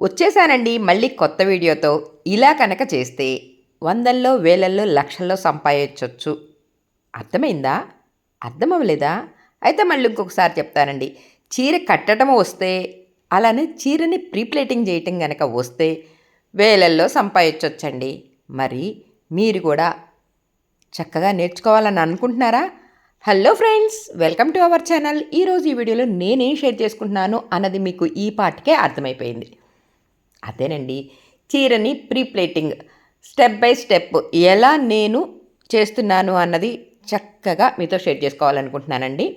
వచ్చేసానండి మళ్ళీ కొత్త వీడియోతో. ఇలా కనుక చేస్తే వందల్లో వేలల్లో లక్షల్లో సంపాదించవచ్చు అర్థమైందా? అర్థమవ్వలేదా? అయితే మళ్ళీ ఇంకొకసారి చెప్తానండి. చీర కట్టడం వస్తే అలానే చీరని ప్రీప్లేటింగ్ చేయటం కనుక వస్తే వేలల్లో సంపాదించవచ్చండి మరి మీరు కూడా చక్కగా నేర్చుకోవాలని అనుకుంటున్నారా? Hello friends welcome to our channel. ఈరోజు ఈ వీడియోలో నేనేం షేర్ చేసుకుంటున్నాను అన్నది మీకు ఈ పాటికే అర్థమైపోయింది. అదేనండి. చీరని ప్రీప్లేటింగ్. స్టెప్ బై స్టెప్ ఎలా నేను చేస్తున్నాను అన్నది చక్కగా మీతో షేర్ చేసుకోవాలనుకుంటున్నానండి.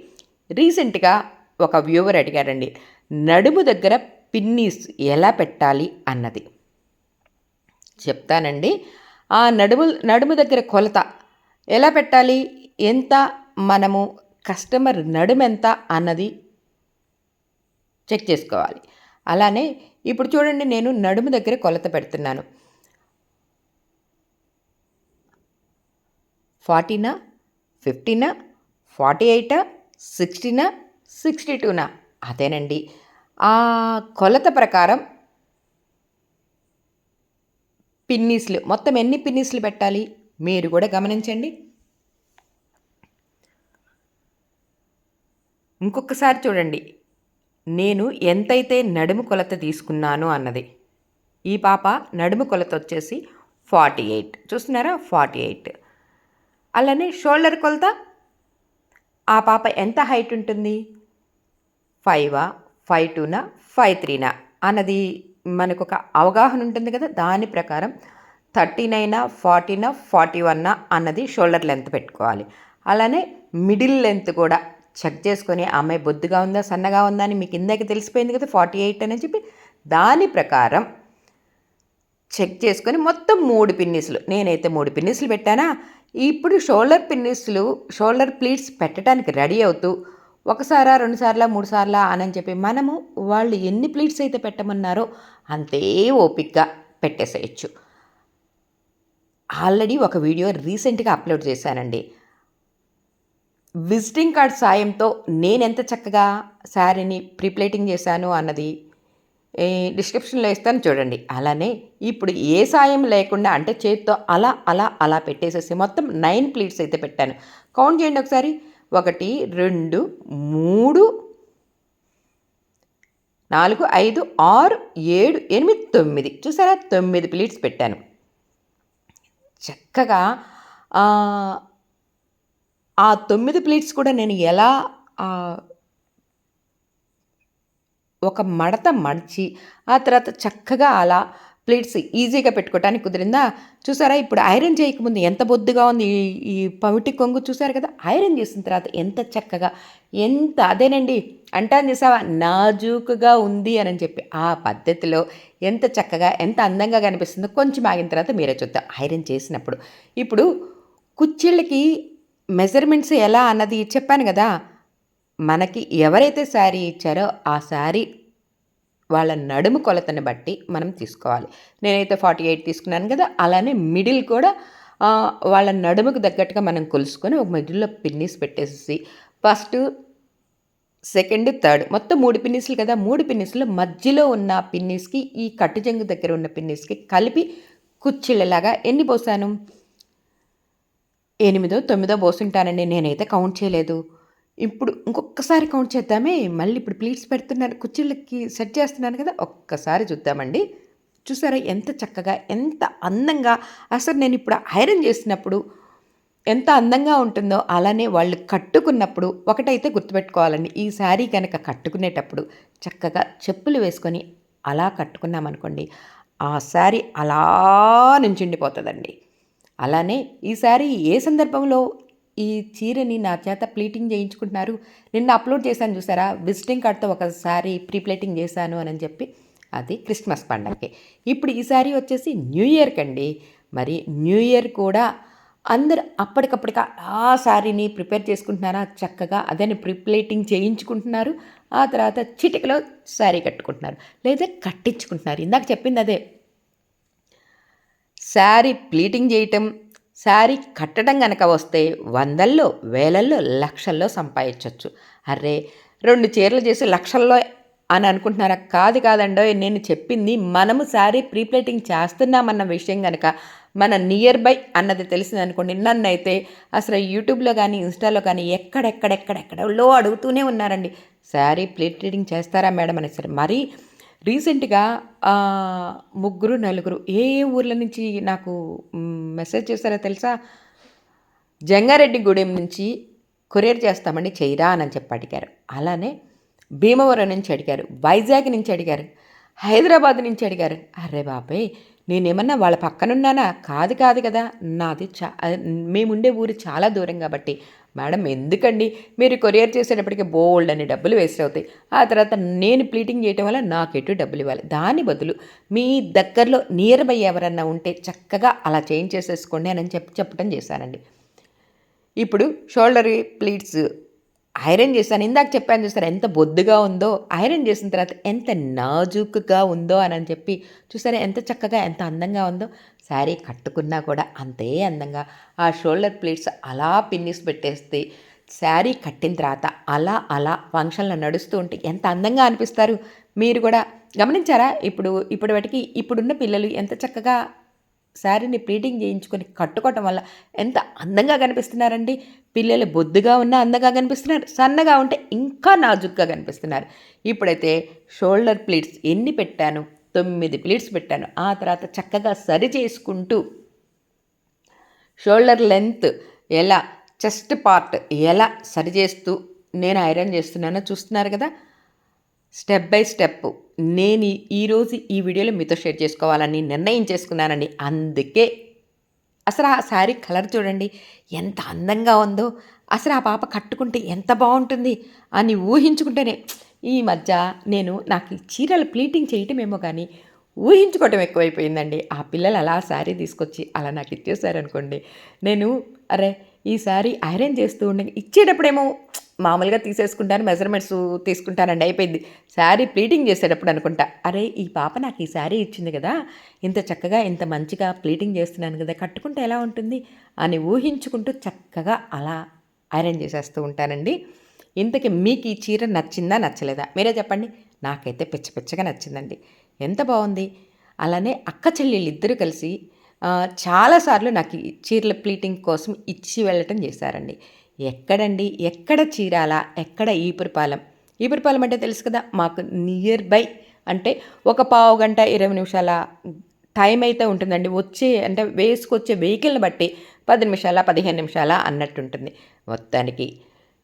రీసెంట్గా ఒక వ్యూవర్ అడిగారండి నడుము దగ్గర పిన్నీస్ ఎలా పెట్టాలి? అన్నది. చెప్తానండి ఆ నడుము నడుము దగ్గర కొలత ఎలా పెట్టాలి? ఎంత మనము కస్టమర్ నడుమెంత అన్నది చెక్ చేసుకోవాలి. అలానే ఇప్పుడు చూడండి నేను నడుము దగ్గర కొలత పెడుతున్నాను. ఫార్టీనా? ఫిఫ్టీనా? ఫార్టీ ఎయిటా? సిక్స్టీనా? సిక్స్టీ టూనా? అదేనండి. ఆ కొలత ప్రకారం పిన్నీస్లు మొత్తం ఎన్ని పిన్నీస్లు పెట్టాలి? మీరు కూడా గమనించండి. ఇంకొకసారి చూడండి. నేను ఎంతైతే నడుము కొలత తీసుకున్నాను అన్నది. ఈ పాప నడుము కొలత వచ్చేసి ఫార్టీ ఎయిట్. చూస్తున్నారా? Forty eight. అలానే షోల్డర్ కొలత. ఆ పాప ఎంత హైట్ ఉంటుంది? ఫైవా? ఫైవ్ టూనా? ఫైవ్ త్రీనా? అన్నది మనకు ఒక అవగాహన ఉంటుంది కదా. దాని ప్రకారం థర్టీ నైనా ఫార్టీనా ఫార్టీ వన్నా అన్నది షోల్డర్ లెంత్ పెట్టుకోవాలి. అలానే మిడిల్ లెంత్ కూడా చెక్ చేసుకొని అమ్మాయి బొద్దుగా ఉందా సన్నగా ఉందా అని మీకు ఇందాక తెలిసిపోయింది కదా ఫార్టీ ఎయిట్ అని చెప్పి. దాని ప్రకారం చెక్ చేసుకొని మొత్తం మూడు పిన్నిస్లు. నేనైతే మూడు పిన్నిస్లు పెట్టానా? ఇప్పుడు షోల్డర్ పిన్నిస్లు షోల్డర్ ప్లీట్స్ పెట్టడానికి రెడీ అవుతూ ఒకసారా రెండు సార్లా మూడు సార్లా అని చెప్పి మనము వాళ్ళు ఎన్ని ప్లీట్స్ అయితే పెట్టమన్నారో అంతే ఓపిక్గా పెట్టేసేయచ్చు. ఆల్రెడీ ఒక వీడియో రీసెంట్గా అప్లోడ్ చేశానండి. విజిటింగ్ కార్డ్ సాయంతో నేనెంత చక్కగా శారీని ప్రీప్లేటింగ్ చేశాను అన్నది డిస్క్రిప్షన్లో ఇస్తాను చూడండి. అలానే ఇప్పుడు ఏ సాయం లేకుండా అంటే చేతితో అలా అలా అలా పెట్టేసేసి మొత్తం నైన్ ప్లీట్స్ అయితే పెట్టాను. కౌంట్ చేయండి ఒకసారి. ఒకటి రెండు మూడు నాలుగు ఐదు ఆరు ఏడు ఎనిమిది తొమ్మిది. చూసారా? తొమ్మిది ప్లీట్స్ పెట్టాను. చక్కగా ఆ తొమ్మిది ప్లేట్స్ కూడా నేను ఎలా ఒక మడత మడిచి ఆ తర్వాత చక్కగా అలా ప్లేట్స్ ఈజీగా పెట్టుకోవటానికి కుదిరిందా? చూసారా? ఇప్పుడు ఐరన్ చేయకముందు ఎంత బొద్దుగా ఉంది ఈ పమిటి కొంగు చూసారు కదా? ఐరన్ చేసిన తర్వాత ఎంత చక్కగా ఎంత అదేనండి అంటాను చేసావా నాజూకుగా ఉంది అని చెప్పి ఆ పద్ధతిలో ఎంత చక్కగా ఎంత అందంగా కనిపిస్తుందో కొంచెం ఆగిన తర్వాత మీరే చూద్దాం. ఐరన్ చేసినప్పుడు. ఇప్పుడు కుచ్చిళ్ళకి మెజర్మెంట్స్ ఎలా అన్నది చెప్పాను కదా మనకి ఎవరైతే శారీ ఇచ్చారో ఆ శారీ వాళ్ళ నడుము కొలతని బట్టి మనం తీసుకోవాలి. నేనైతే ఫార్టీ ఎయిట్ తీసుకున్నాను కదా అలానే మిడిల్ కూడా వాళ్ళ నడుముకు తగ్గట్టుగా మనం కొలుసుకొని ఒక మిడిల్లో పిన్నిస్ పెట్టేసి ఫస్ట్ సెకండ్ థర్డ్ మొత్తం మూడు పిన్నిస్లు కదా మూడు పిన్నిస్లు మధ్యలో ఉన్న పిన్నిస్కి ఈ కట్టుజంగు దగ్గర ఉన్న పిన్నిస్కి కలిపి కుచ్చిళ్ళలాగా ఎన్ని పోసాను? ఎనిమిదో తొమ్మిదో పోసుంటానండి. నేనైతే కౌంట్ చేయలేదు. ఇప్పుడు ఇంకొకసారి కౌంట్ చేద్దామే. మళ్ళీ ఇప్పుడు ప్లీట్స్ పెడుతున్నాను కుర్చీలకి సెట్ చేస్తున్నాను కదా ఒక్కసారి చూద్దామండి. చూసారా ఎంత చక్కగా ఎంత అందంగా. అసలు నేను ఇప్పుడు ఐరన్ చేసినప్పుడు ఎంత అందంగా ఉంటుందో అలానే వాళ్ళు కట్టుకున్నప్పుడు ఒకటైతే గుర్తుపెట్టుకోవాలండి. ఈ శారీ కనుక కట్టుకునేటప్పుడు చక్కగా చెప్పులు వేసుకొని అలా కట్టుకున్నామనుకోండి ఆ శారీ అలా నుంచుండిపోతుందండి. అలానే ఈసారి ఏ సందర్భంలో ఈ చీరని నా చేత ప్లీటింగ్ చేయించుకుంటున్నారు? నిన్న అప్లోడ్ చేశాను చూసారా? విజిటింగ్ కార్డ్తో ఒకసారి ప్రీప్లేటింగ్ చేశాను అని చెప్పి. అది క్రిస్మస్ పండగకి ఇప్పుడు ఈ వచ్చేసి న్యూ ఇయర్కి అండి మరి న్యూ ఇయర్ కూడా అందరు అప్పటికప్పటికి ఆ శారీని ప్రిపేర్ చేసుకుంటున్నారా? చక్కగా అదని ప్రిప్లేటింగ్ చేయించుకుంటున్నారు. ఆ తర్వాత చిటికలో శారీ కట్టుకుంటున్నారు. లేదా కట్టించుకుంటున్నారు. ఇందాక చెప్పింది అదే. శారీ ప్లీటింగ్ చేయటం శారీ కట్టడం కనుక వస్తే వందల్లో వేలల్లో లక్షల్లో సంపాదించవచ్చు అరే రెండు చీరలు చేసి లక్షల్లో అని అనుకుంటున్నారా? కాదు కాదండో నేను చెప్పింది మనము శారీ ప్రీప్లేటింగ్ చేస్తున్నామన్న విషయం కనుక మన నియర్ బై అన్నది తెలిసింది అనుకోండి నన్ను అయితే అసలు యూట్యూబ్లో కానీ ఇన్స్టాలో కానీ ఎక్కడెక్కడెక్కడెక్కడలో అడుగుతూనే ఉన్నారండి. శారీ ప్లేటింగ్ చేస్తారా మేడం అనేసరి సరే మరీ రీసెంట్గా ముగ్గురు నలుగురు ఏ ఏ ఊర్ల నుంచి నాకు మెసేజ్ చేస్తారో తెలుసా? జంగారెడ్డిగూడెం నుంచి కొరియర్ చేస్తామండి చేయరా అని చెప్పి అడిగారు. అలానే భీమవరం నుంచి అడిగారు. వైజాగ్ నుంచి అడిగారు. హైదరాబాద్ నుంచి అడిగారు. అరే బాబాయ్ నేనేమన్నా వాళ్ళ పక్కనున్నానా? కాదు కాదు కదా. నాది చా మేముండే ఊరు చాలా దూరం కాబట్టి మేడం ఎందుకండి? మీరు కొరియర్ చేసేటప్పటికి బోల్డ్ అని డబ్బులు వేస్ట్ అవుతాయి. ఆ తర్వాత నేను ప్లీటింగ్ చేయటం వల్ల నాకు ఎటు డబ్బులు ఇవ్వాలి? దాని బదులు మీ దగ్గరలో నియర్ బై ఎవరన్నా ఉంటే చక్కగా అలా చేంజ్ చేసేసుకోండి అని చెప్పి చెప్పడం చేశానండి ఇప్పుడు షోల్డర్ ప్లీట్స్ ఐరన్ చేశాను ఇందాక చెప్పాను చూసారా ఎంత బొద్దుగా ఉందో. ఐరన్ చేసిన తర్వాత ఎంత నాజూకుగా ఉందో అని అని చెప్పి చూసారా ఎంత చక్కగా ఎంత అందంగా ఉందో. శారీ కట్టుకున్నా కూడా అంతే అందంగా. ఆ షోల్డర్ ప్లేట్స్ అలా పిన్నిస్ పెట్టేస్తే శారీ కట్టిన తర్వాత అలా అలా ఫంక్షన్లో నడుస్తూ ఉంటే ఎంత అందంగా అనిపిస్తారు. మీరు కూడా గమనించారా? ఇప్పుడు ఇప్పటివాటికి ఇప్పుడున్న పిల్లలు ఎంత చక్కగా శారీని ప్లీటింగ్ చేయించుకొని కట్టుకోవటం వల్ల ఎంత అందంగా కనిపిస్తున్నారండి. పిల్లలు బొద్దుగా ఉన్నా అందంగా కనిపిస్తున్నారు. సన్నగా ఉంటే ఇంకా నాజుగ్గా కనిపిస్తున్నారు. ఇప్పుడైతే షోల్డర్ ప్లీట్స్ ఎన్ని పెట్టాను? తొమ్మిది ప్లీట్స్ పెట్టాను. ఆ తర్వాత చక్కగా సరి చేసుకుంటూ షోల్డర్ లెంత్ ఎలా చెస్ట్ పార్ట్ ఎలా సరి చేస్తూ నేను ఐరన్ చేస్తున్నానో చూస్తున్నారు కదా? స్టెప్ బై స్టెప్ నేను ఈరోజు ఈ వీడియోలో మీతో షేర్ చేసుకోవాలని నిర్ణయం చేసుకున్నానండి. అందుకే అసలు ఆ శారీ కలర్ చూడండి ఎంత అందంగా ఉందో అసలు ఆ పాప కట్టుకుంటే ఎంత బాగుంటుంది అని ఊహించుకుంటేనే. ఈ మధ్య నేను నాకు చీరలు ప్లీటింగ్ చేయటమేమో కానీ ఊహించుకోవటం ఎక్కువైపోయిందండి. ఆ పిల్లలు అలా శారీ తీసుకొచ్చి అలా నాకు ఇచ్చేసారనుకోండి నేను అరే ఈ శారీ ఐరన్ చేస్తూ ఉండే ఇచ్చేటప్పుడేమో మామూలుగా తీసేసుకుంటాను మెజర్మెంట్స్ తీసుకుంటానండి అయిపోయింది. శారీ ప్లీటింగ్ చేసేటప్పుడు అనుకుంటా అరే ఈ పాప నాకు ఈ శారీ ఇచ్చింది కదా ఇంత చక్కగా ఇంత మంచిగా ప్లీటింగ్ చేస్తున్నాను కదా కట్టుకుంటే ఎలా ఉంటుంది? అని ఊహించుకుంటూ చక్కగా అలా ఐరన్ చేసేస్తూ ఉంటానండి. ఇంతకీ మీకు ఈ చీర నచ్చిందా నచ్చలేదా? మీరే చెప్పండి. నాకైతే పిచ్చ పిచ్చగా నచ్చిందండి. ఎంత బాగుంది? అలానే అక్క చెల్లెళ్ళు ఇద్దరు కలిసి చాలాసార్లు నాకు చీరల ప్లీటింగ్ కోసం ఇచ్చి వెళ్ళటం చేశారండి. ఎక్కడండి? ఎక్కడ చీరాల? ఎక్కడ ఈపురపాలెం? ఈపురపాలెం అంటే తెలుసు కదా మాకు నియర్ బై అంటే ఒక పావు గంట ఇరవై నిమిషాల టైం అయితే ఉంటుందండి. వచ్చే అంటే వేసుకొచ్చే వెహికల్ని బట్టి పది నిమిషాల పదిహేను నిమిషాల అన్నట్టు ఉంటుంది. మొత్తానికి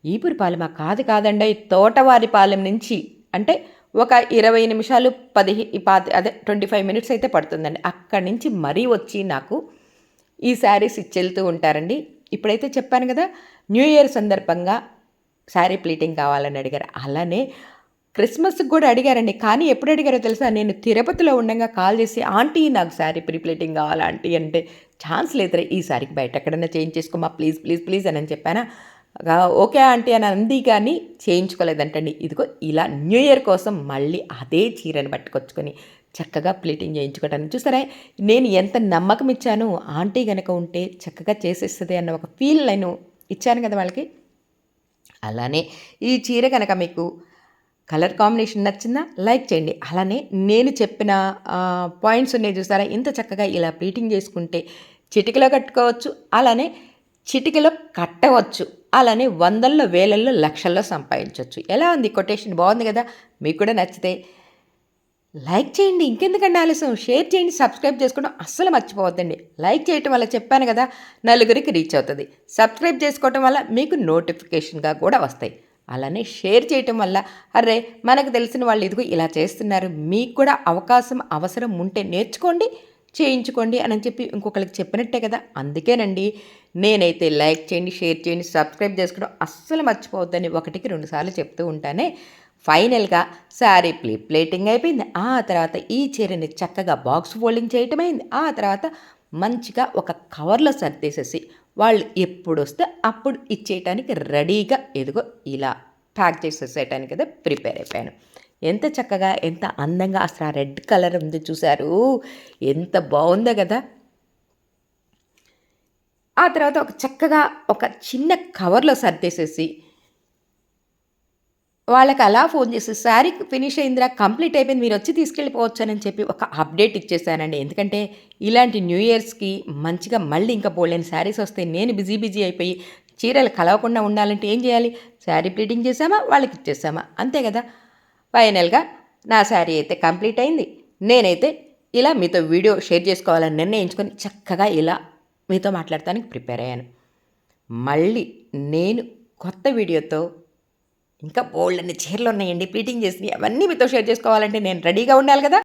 ఈపురపాలెం కాదు కాదండి తోటవారిపాలెం నుంచి అంటే ఒక ఇరవై నిమిషాలు పదిహే పాతి అదే ట్వంటీ ఫైవ్ మినిట్స్ అయితే పడుతుందండి. అక్కడి నుంచి మరీ వచ్చి నాకు ఈ శారీస్ ఇచ్చెళ్తూ ఉంటారండి. ఇప్పుడైతే చెప్పాను కదా న్యూ ఇయర్ సందర్భంగా శారీ ప్లీటింగ్ కావాలని అడిగారు. అలానే క్రిస్మస్కి కూడా అడిగారండి. కానీ ఎప్పుడు అడిగారో తెలుసా? నేను తిరుపతిలో ఉండగా కాల్ చేసి ఆంటీ నాకు శారీ ప్రీప్లేటింగ్ కావాలి ఆంటీ? అంటే ఛాన్స్ లేదురా ఈ సారికి బయట ఎక్కడన్నా చేంజ్ చేసుకోమా? ప్లీజ్ ప్లీజ్ ప్లీజ్ అని చెప్పానా. ఓకే ఆంటీ అని అంది కానీ చేయించుకోలేదంటండి. ఇదిగో ఇలా న్యూ ఇయర్ కోసం మళ్ళీ అదే చీరని పట్టుకొచ్చుకొని చక్కగా ప్లేటింగ్ చేయించుకోవడానికి చూసారా? నేను ఎంత నమ్మకం ఇచ్చాను ఆంటీ కనుక ఉంటే చక్కగా చేసేస్తుంది అన్న ఒక ఫీల్ నేను ఇచ్చాను కదా వాళ్ళకి. అలానే ఈ చీర కనుక మీకు కలర్ కాంబినేషన్ నచ్చిందా? లైక్ చేయండి. అలానే నేను చెప్పిన పాయింట్స్ ఉన్నాయి చూసారా? ఇంత చక్కగా ఇలా ప్లీటింగ్ చేసుకుంటే చిటికలో కట్టుకోవచ్చు అలానే చిటికలో కట్టవచ్చు అలానే వందల్లో వేలల్లో లక్షల్లో సంపాదించవచ్చు ఎలా ఉంది కొటేషన్ బాగుంది కదా? మీకు కూడా నచ్చితే లైక్ చేయండి ఇంకెందుకండి ఆలస్యం? షేర్ చేయండి సబ్స్క్రైబ్ చేసుకోవడం అస్సలు మర్చిపోవద్దండి. లైక్ చేయటం వల్ల చెప్పాను కదా నలుగురికి రీచ్ అవుతుంది. సబ్స్క్రైబ్ చేసుకోవటం వల్ల మీకు నోటిఫికేషన్గా కూడా వస్తాయి. అలానే షేర్ చేయటం వల్ల అరే మనకు తెలిసిన వాళ్ళు ఇదిగో ఇలా చేస్తున్నారు మీకు కూడా అవకాశం అవసరం ఉంటే నేర్చుకోండి చేయించుకోండి అని చెప్పి ఇంకొకరికి చెప్పినట్టే కదా. అందుకేనండి నేనైతే లైక్ చేయండి షేర్ చేయండి సబ్స్క్రైబ్ చేసుకోవడం అస్సలు మర్చిపోవద్దని ఒకటికి రెండుసార్లు చెప్తూ ఉంటానే ఫైనల్గా శారీ ప్లే ప్లేటింగ్ అయిపోయింది. ఆ తర్వాత ఈ చీరని చక్కగా బాక్స్ ఫోల్డింగ్ చేయటం అయింది. ఆ తర్వాత మంచిగా ఒక కవర్లో సర్దేసేసి వాళ్ళు ఎప్పుడు వస్తే అప్పుడు ఇచ్చేయటానికి రెడీగా ఎదుగో ఇలా ప్యాక్ చేసేసేయటానికి కదా ప్రిపేర్ అయిపోయాను. ఎంత చక్కగా ఎంత అందంగా అసలు ఆ రెడ్ కలర్ ఉంది చూసారు ఎంత బాగుందో కదా! ఆ తర్వాత ఒక చక్కగా ఒక చిన్న కవర్లో సర్దేసేసి వాళ్ళకి అలా ఫోన్ చేసి శారీ ఫినిష్ అయిందిరా కంప్లీట్ అయిపోయింది మీరు వచ్చి తీసుకెళ్ళిపోవచ్చు అని చెప్పి ఒక అప్డేట్ ఇచ్చేసానండి ఎందుకంటే ఇలాంటి న్యూ ఇయర్స్కి మంచిగా మళ్ళీ ఇంకా పోలేని శారీస్ వస్తే నేను బిజీ బిజీ అయిపోయి చీరలు కలవకుండా ఉండాలంటే ఏం చేయాలి? శారీ ప్లీటింగ్ చేసామా వాళ్ళకి ఇచ్చేసామా అంతే కదా. ఫైనల్గా నా శారీ అయితే కంప్లీట్ అయింది. నేనైతే ఇలా మీతో వీడియో షేర్ చేసుకోవాలని నిర్ణయించుకొని చక్కగా ఇలా మీతో మాట్లాడటానికి ప్రిపేర్ అయ్యాను. మళ్ళీ నేను కొత్త వీడియోతో ఇంకా బోల్డ్ అన్ని చీరలు ఉన్నాయండి ప్లీటింగ్ చేసి అవన్నీ మీతో షేర్ చేసుకోవాలంటే నేను రెడీగా ఉండాలి కదా.